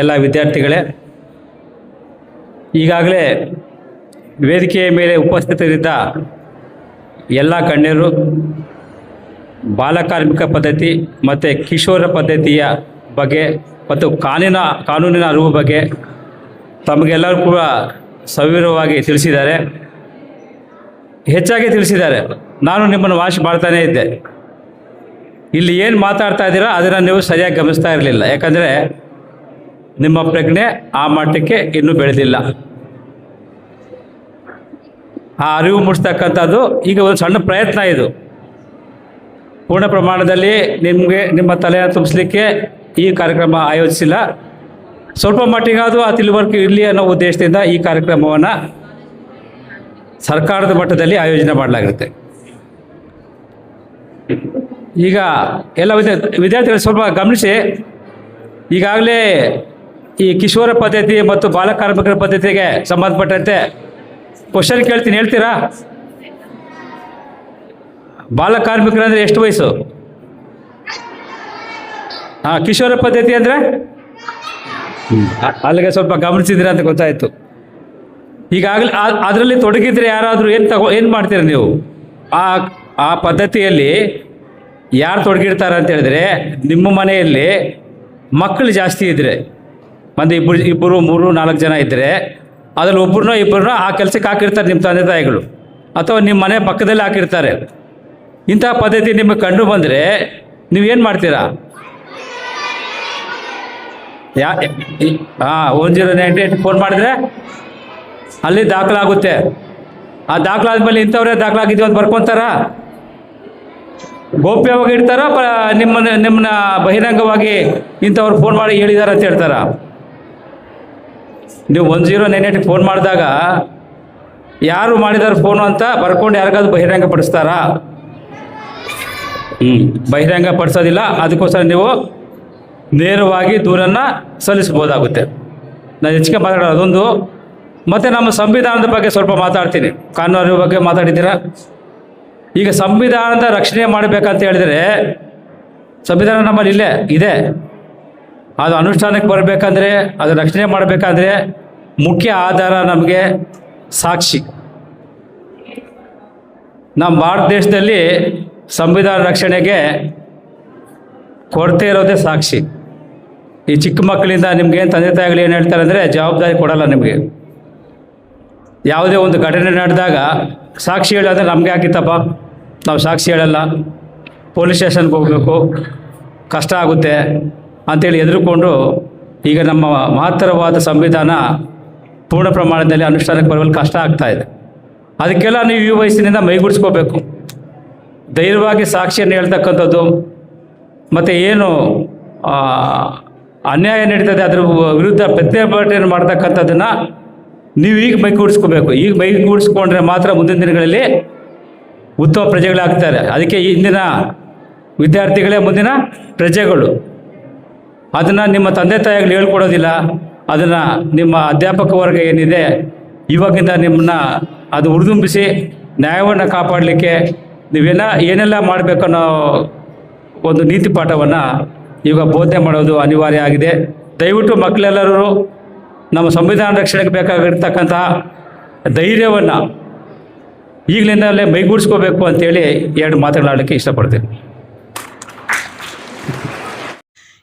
ಎಲ್ಲ ವಿದ್ಯಾರ್ಥಿಗಳೇ, ಈಗಾಗಲೇ ವೇದಿಕೆಯ ಮೇಲೆ ಉಪಸ್ಥಿತರಿದ್ದ ಎಲ್ಲ ಗಣ್ಯರು ಬಾಲಕಾರ್ಮಿಕ ಪದ್ಧತಿ ಮತ್ತು ಕಿಶೋರ ಪದ್ಧತಿಯ ಬಗ್ಗೆ ಮತ್ತು ಕಾನೂನಿನ ಕಾನೂನಿನ ಅರಿವು ಬಗ್ಗೆ ತಮಗೆಲ್ಲರೂ ಕೂಡ ಸವಿವರವಾಗಿ ತಿಳಿಸಿದ್ದಾರೆ. ಹೆಚ್ಚಾಗಿ ತಿಳಿಸಿದ್ದಾರೆ. ನಾನು ನಿಮ್ಮನ್ನು ವಾಶ್ ಮಾಡ್ತಾನೇ ಇದ್ದೆ. ಇಲ್ಲಿ ಏನು ಮಾತಾಡ್ತಾ ಇದ್ದೀರಾ ಅದನ್ನು ನೀವು ಸರಿಯಾಗಿ ಗಮನಿಸ್ತಾ ಇರಲಿಲ್ಲ. ಯಾಕಂದರೆ ನಿಮ್ಮ ಪ್ರಜ್ಞೆ ಆ ಮಟ್ಟಕ್ಕೆ ಇನ್ನೂ ಬೆಳೆದಿಲ್ಲ. ಆ ಅರಿವು ಮೂಡಿಸ್ತಕ್ಕಂಥದ್ದು ಈಗ ಒಂದು ಸಣ್ಣ ಪ್ರಯತ್ನ ಇದು. ಪೂರ್ಣ ಪ್ರಮಾಣದಲ್ಲಿ ನಿಮಗೆ ನಿಮ್ಮ ತಲೆಯನ್ನು ತುಂಬಿಸ್ಲಿಕ್ಕೆ ಈ ಕಾರ್ಯಕ್ರಮ ಆಯೋಜಿಸಿಲ್ಲ. ಸ್ವಲ್ಪ ಮಟ್ಟಿಗಾದರೂ ಆ ತಿಳುವರ್ಕೆ ಇರಲಿ ಅನ್ನೋ ಉದ್ದೇಶದಿಂದ ಈ ಕಾರ್ಯಕ್ರಮವನ್ನು ಸರ್ಕಾರದ ಮಟ್ಟದಲ್ಲಿ ಆಯೋಜನೆ ಮಾಡಲಾಗಿರುತ್ತೆ. ಈಗ ಎಲ್ಲ ವಿದ್ಯಾ, ವಿದ್ಯಾರ್ಥಿಗಳು ಸ್ವಲ್ಪ ಗಮನಿಸಿ, ಈಗಾಗಲೇ ಈ ಕಿಶೋರ ಪದ್ಧತಿ ಮತ್ತು ಬಾಲಕಾರ್ಮಿಕರ ಪದ್ಧತಿಗೆ ಸಂಬಂಧಪಟ್ಟಂತೆ ಕ್ವಶನ್ ಕೇಳ್ತೀನಿ. ಹೇಳ್ತೀರಾ? ಬಾಲಕಾರ್ಮಿಕರಂದ್ರೆ ಎಷ್ಟು ವಯಸ್ಸು? ಹಾಂ, ಕಿಶೋರ ಪದ್ಧತಿ ಅಂದರೆ? ಅಲ್ಲಿಗೆ ಸ್ವಲ್ಪ ಗಮನಿಸಿದ್ರೆ ಅಂತ ಗೊತ್ತಾಯಿತು. ಈಗಾಗಲೇ ಅದರಲ್ಲಿ ತೊಡಗಿದ್ರೆ ಯಾರಾದರೂ ಏನು ತಗೋ ಏನು ಮಾಡ್ತೀರ ನೀವು? ಆ ಆ ಪದ್ಧತಿಯಲ್ಲಿ ಯಾರು ತೊಡಗಿರ್ತಾರೆ ಅಂತ ಹೇಳಿದ್ರೆ ನಿಮ್ಮ ಮನೆಯಲ್ಲಿ ಮಕ್ಕಳು ಜಾಸ್ತಿ ಇದ್ದರೆ ಒಂದು ಇಬ್ಬರು ಇಬ್ಬರು ಮೂರು ನಾಲ್ಕು ಜನ ಇದ್ದರೆ ಅದರಲ್ಲಿ ಒಬ್ಬರನ್ನೋ ಇಬ್ಬರನ್ನೋ ಆ ಕೆಲಸಕ್ಕೆ ಹಾಕಿರ್ತಾರೆ ನಿಮ್ಮ ತಂದೆ ತಾಯಿಗಳು. ಅಥವಾ ನಿಮ್ಮ ಮನೆ ಪಕ್ಕದಲ್ಲಿ ಹಾಕಿರ್ತಾರೆ. ಇಂಥ ಪದ್ಧತಿ ನಿಮಗೆ ಕಂಡು ಬಂದರೆ ನೀವೇನು ಮಾಡ್ತೀರಾ? ಯಾ ಹಾಂ one zero nine eight phone ಮಾಡಿದ್ರೆ ಅಲ್ಲಿ ದಾಖಲಾಗುತ್ತೆ. ಆ ದಾಖಲಾದ್ಮೇಲೆ ಇಂಥವ್ರೇ ದಾಖಲಾಗಿದ್ದೀವಿ ಅಂತ ಬರ್ಕೊತಾರ? ಗೌಪ್ಯವಾಗಿ ಇಡ್ತಾರ? ಪ ನಿಮ್ಮನ್ನ ನಿಮ್ಮನ್ನ ಬಹಿರಂಗವಾಗಿ ಇಂಥವ್ರು ಫೋನ್ ಮಾಡಿ ಹೇಳಿದಾರ ಅಂತ ಹೇಳ್ತಾರ? ನೀವು ಒನ್ ಜೀರೋ ನೈನ್ ಏಟ್ಗೆ ಫೋನ್ ಮಾಡಿದಾಗ ಯಾರು ಮಾಡಿದಾರೆ ಫೋನು ಅಂತ ಬರ್ಕೊಂಡು ಯಾರಿಗಾದ್ರು ಬಹಿರಂಗ ಪಡಿಸ್ತಾರಾ ಹ್ಞೂ ಬಹಿರಂಗ ಪಡಿಸೋದಿಲ್ಲ ಅದಕ್ಕೋಸ್ಕರ ನೀವು ನೇರವಾಗಿ ದೂರನ್ನು ಸಲ್ಲಿಸ್ಬೋದಾಗುತ್ತೆ ನಾನು ಹೆಚ್ಚಿಗೆ ಮಾತಾಡೋದು ಅದೊಂದು. ಮತ್ತು ನಮ್ಮ ಸಂವಿಧಾನದ ಬಗ್ಗೆ ಸ್ವಲ್ಪ ಮಾತಾಡ್ತೀನಿ. ಕಾನೂನು ಬಗ್ಗೆ ಮಾತಾಡಿದ್ದೀರಾ? ಈಗ ಸಂವಿಧಾನದ ರಕ್ಷಣೆ ಮಾಡಬೇಕಂತ ಹೇಳಿದರೆ ಸಂವಿಧಾನ ನಮ್ಮಲ್ಲಿ ಇಲ್ಲೇ, ಇದೆ. ಅದು ಅನುಷ್ಠಾನಕ್ಕೆ ಬರಬೇಕಂದ್ರೆ, ಅದು ರಕ್ಷಣೆ ಮಾಡಬೇಕಂದ್ರೆ ಮುಖ್ಯ ಆಧಾರ ನಮಗೆ ಸಾಕ್ಷಿ. ನಮ್ಮ ಭಾರತ ದೇಶದಲ್ಲಿ ಸಂವಿಧಾನ ರಕ್ಷಣೆಗೆ ಕೊರತೆ ಇರೋದೇ ಸಾಕ್ಷಿ. ಈ ಚಿಕ್ಕ ಮಕ್ಕಳಿಂದ ನಿಮ್ಗೇನು ತಂದೆ ತಾಯಿಗಳು ಏನು ಹೇಳ್ತಾರೆ ಅಂದರೆ ಜವಾಬ್ದಾರಿ ಕೊಡಲ್ಲ ನಿಮಗೆ. ಯಾವುದೇ ಒಂದು ಘಟನೆ ನಡೆದಾಗ ಸಾಕ್ಷಿ ಹೇಳೋದ್ರೆ ನಮಗೆ ಆಗಿತ್ತಪ್ಪ ನಾವು ಸಾಕ್ಷಿ ಹೇಳಲ್ಲ. ಪೊಲೀಸ್ ಸ್ಟೇಷನ್ಗೆ ಹೋಗಬೇಕು. ಕಷ್ಟ ಆಗುತ್ತೆ. ಅಂತೇಳಿ ಎದುರುಕೊಂಡು ಈಗ ನಮ್ಮ ಮಹತ್ತರವಾದ ಸಂವಿಧಾನ ಪೂರ್ಣ ಪ್ರಮಾಣದಲ್ಲಿ ಅನುಷ್ಠಾನಕ್ಕೆ ಬರುವಲ್ಲಿ ಕಷ್ಟ ಆಗ್ತಾ ಇದೆ. ಅದಕ್ಕೆಲ್ಲ ನೀವು ಈ ವಯಸ್ಸಿನಿಂದ ಮೈಗೂಡಿಸ್ಕೋಬೇಕು. ಧೈರ್ಯವಾಗಿ ಸಾಕ್ಷಿಯನ್ನು ಹೇಳ್ತಕ್ಕಂಥದ್ದು, ಮತ್ತು ಏನು ಅನ್ಯಾಯ ನಡೀತದೆ ಅದರ ವಿರುದ್ಧ ಪ್ರತಿಭಟನೆ ಮಾಡ್ತಕ್ಕಂಥದ್ದನ್ನು ನೀವು ಈಗ ಮೈಗೂಡಿಸ್ಕೋಬೇಕು. ಈಗ ಮೈಗೂಡಿಸ್ಕೊಂಡ್ರೆ ಮಾತ್ರ ಮುಂದಿನ ದಿನಗಳಲ್ಲಿ ಉತ್ತಮ ಪ್ರಜೆಗಳಾಗ್ತಾರೆ. ಅದಕ್ಕೆ ಇಂದಿನ ವಿದ್ಯಾರ್ಥಿಗಳೇ ಮುಂದಿನ ಪ್ರಜೆಗಳು. ಅದನ್ನು ನಿಮ್ಮ ತಂದೆ ತಾಯಿಗಳು ಹೇಳ್ಕೊಡೋದಿಲ್ಲ. ಅದನ್ನು ನಿಮ್ಮ ಅಧ್ಯಾಪಕ ವರ್ಗ ಏನಿದೆ, ಇವಾಗಿಂದ ನಿಮ್ಮನ್ನ ಅದು ಹುರಿದುಂಬಿಸಿ ನ್ಯಾಯವನ್ನು ಕಾಪಾಡಲಿಕ್ಕೆ ನೀವೆಲ್ಲ ಏನೆಲ್ಲ ಮಾಡಬೇಕನ್ನೋ ಒಂದು ನೀತಿ ಪಾಠವನ್ನು ಈಗ ಬೋಧನೆ ಮಾಡೋದು ಅನಿವಾರ್ಯ ಆಗಿದೆ. ದಯವಿಟ್ಟು ಮಕ್ಕಳೆಲ್ಲರೂ ನಮ್ಮ ಸಂವಿಧಾನ ರಕ್ಷಣೆಗೆ ಬೇಕಾಗಿರ್ತಕ್ಕಂಥ ಧೈರ್ಯವನ್ನು ಈಗಲಿಂದಲೇ ಮೈಗೂಡಿಸ್ಕೋಬೇಕು ಅಂತೇಳಿ ಎರಡು ಮಾತನಾಡಲಿಕ್ಕೆ ಇಷ್ಟಪಡ್ತೀನಿ.